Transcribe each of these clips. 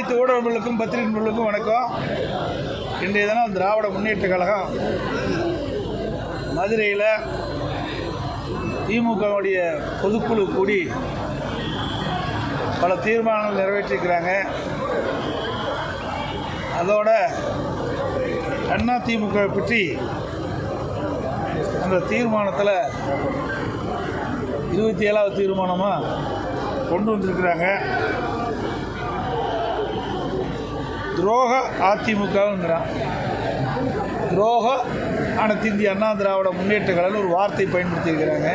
அனைத்து ஊடகங்களுக்கும் பத்திரிகை நண்பர்களுக்கும் வணக்கம். இன்றைய தினம் திராவிட முன்னேற்ற கழகம் மதுரையில் திமுகவுடைய பொதுக்குழு கூடி பல தீர்மானங்கள் நிறைவேற்றியிருக்கிறாங்க அதோட அண்ணா திமுக பற்றி அந்த தீர்மானத்தில் இருபத்தி ஏழாவது தீர்மானமாக கொண்டு வந்திருக்கிறாங்க. துரோக அதிமுகங்கிறான் துரோக அனைத்திந்திய அண்ணா திராவிட முன்னேற்ற கழகம் ஒரு வார்த்தை பயன்படுத்தியிருக்கிறாங்க.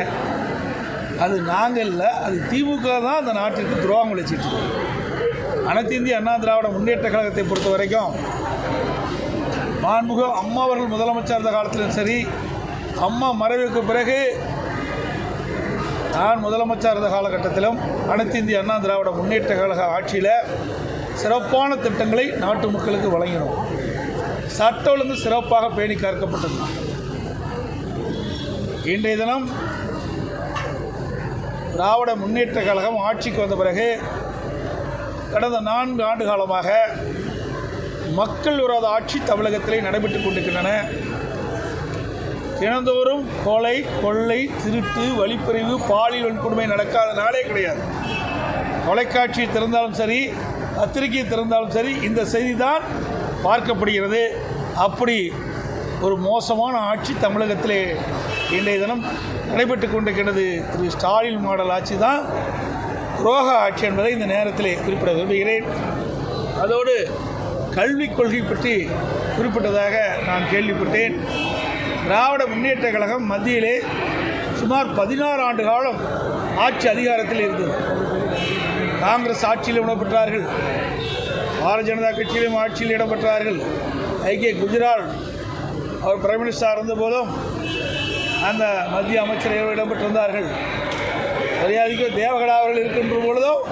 அது நாங்கள் இல்லை அது திமுக தான் அந்த நாட்டிற்கு துரோகம் விளைச்சிட்டு அனைத்திந்திய அண்ணா திராவிட முன்னேற்ற கழகத்தை பொறுத்த வரைக்கும் மாண்புக அம்மா அவர்கள் முதலமைச்சர் இருந்த காலத்திலும் சரி அம்மா மறைவுக்கு பிறகு நான் முதலமைச்சர் இருந்த காலகட்டத்திலும் அனைத்து இந்திய அண்ணா திராவிட முன்னேற்ற கழக ஆட்சியில் சிறப்பான திட்டங்களை நாட்டு மக்களுக்கு வழங்கினோம். சட்ட ஒழுங்கு சிறப்பாக பேணி காக்கப்பட்டது இன்றைய தினம் திராவிட முன்னேற்ற கழகம் ஆட்சிக்கு வந்த பிறகு கடந்த நான்கு ஆண்டு காலமாக மக்கள் விரோத ஆட்சி தமிழகத்திலே நடைபெற்றுக் கொண்டிருக்கின்றன. தினந்தோறும் கொலை கொள்ளை திருட்டு வழிப்பறிவு பாலியல் வன்கொடுமை நடக்காத நாளே கிடையாது. தொலைக்காட்சி திறந்தாலும் சரி பத்திரிகை திறந்தாலும் சரி இந்த செய்தி தான் பார்க்கப்படுகிறது. அப்படி ஒரு மோசமான ஆட்சி தமிழகத்திலே இன்றைய தினம் நடைபெற்று கொண்டிருக்கிறது. திரு ஸ்டாலின் மாடல் ஆட்சி தான் துரோக ஆட்சி என்பதை இந்த நேரத்திலே குறிப்பிட விரும்புகிறேன். அதோடு கல்விக் கொள்கை பற்றி குறிப்பிட்டதாக நான் கேள்விப்பட்டேன். திராவிட முன்னேற்ற கழகம் மத்தியிலே சுமார் பதினாறு ஆண்டு காலம் ஆட்சி அதிகாரத்தில் இருந்தது. காங்கிரஸ் ஆட்சியில் இடம்பெற்றார்கள். பாரதிய ஜனதா கட்சியிலும் ஆட்சியில் இடம்பெற்றார்கள். ஐக்கிய குஜரால் அவர் பிரைம் மினிஸ்டராக இருந்தபோதும் அந்த மத்திய அமைச்சரவை இடம்பெற்றிருந்தார்கள். மரியாதைக்கு தேவகடா அவர்கள் இருக்கின்ற பொழுதும்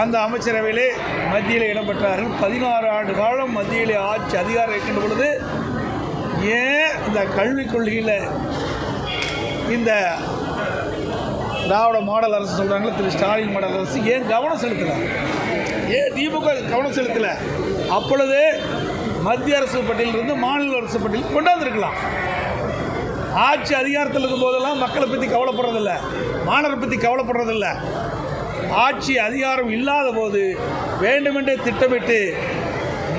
அந்த அமைச்சரவையிலே மத்தியில் இடம்பெற்றார்கள். பதினாறு ஆண்டு காலம் மத்தியிலே ஆட்சி அதிகாரம் இருக்கின்ற பொழுது ஏன் இந்த கல்விக் கொள்கையில் இந்த திராவிட மாடல் அரசு சொல்கிறாங்களே திரு ஸ்டாலின் மாடல் அரசு ஏன் கவனம் செலுத்தலை? ஏன் திமுக கவனம் செலுத்தலை? அப்பொழுது மத்திய அரசு பட்டியலிருந்து மாநில அரசு பட்டியல் கொண்டாந்துருக்கலாம். ஆட்சி அதிகாரத்தில் இருக்கும் போதெல்லாம் மக்களை பற்றி கவலைப்படுறதில்ல மாணவரை பற்றி கவலைப்படுறதில்ல. ஆட்சி அதிகாரம் இல்லாத போது வேண்டுமென்றே திட்டமிட்டு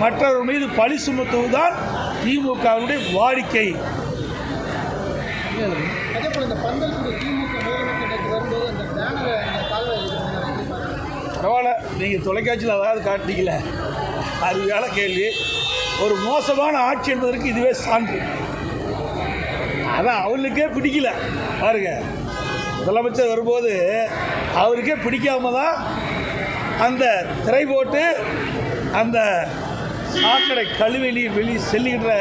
மற்றவர் மீது பழி சுமத்துவதுதான் திமுகவினுடைய வாடிக்கை. அதே போல இந்த பந்தல் திமுக பரவாயில்ல நீங்கள் தொலைக்காட்சியில் அதாவது காட்டிக்கல அருமையான கேள்வி. ஒரு மோசமான ஆட்சி என்பதற்கு இதுவே சான்று. அதான் அவர்களுக்கே பிடிக்கல பாருங்க. முதலமைச்சர் வரும்போது அவருக்கே பிடிக்காம தான் அந்த திரை போட்டு அந்த சாக்கடை கழிவெளி வெளியே செல்லுகின்ற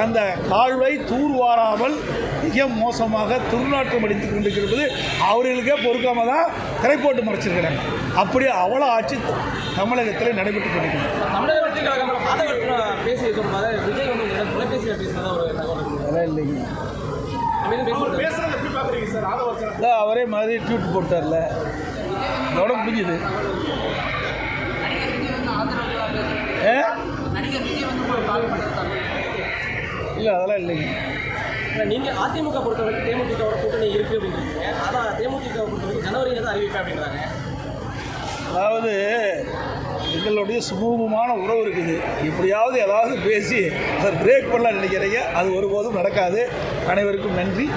அந்த கால்வை தூர்வாராமல் மிக மோசமாக துர்நாற்றம் அடித்துக் கொண்டிருக்கிறது. அவர்களுக்கே பொறுக்காம தான் திரை போட்டு மறைச்சிருக்கிறாங்க அப்படி அவ்வளோ ஆட்சி தமிழகத்தில் கொண்டிருக்கிறது. இல்லைங்க. பேசுறது. அதான் அவரே மாதிரி ட்வீட் போட்டார்ல. இதோட முடிஞ்சுது. இல்லை அதெல்லாம் இல்லைங்க. இல்ல, நீங்க அதிமுக பொறுத்தவரைக்கும் தேமுதிகவோட கூட்டணி இருக்கு அப்படின்றீங்க. ஆனா தேமுதிக பொறுத்தவரைக்கும் ஜனவரியில தான் அறிவிப்பேன் அப்படின்றாங்க. அதாவது எங்களுடைய சுமூகமான உறவு இருக்குது. எப்படியாவது ஏதாவது பேசி அதை பிரேக் பண்ணலாம் நினைக்கிறீங்க. அது ஒருபோதும் நடக்காது. அனைவருக்கும் நன்றி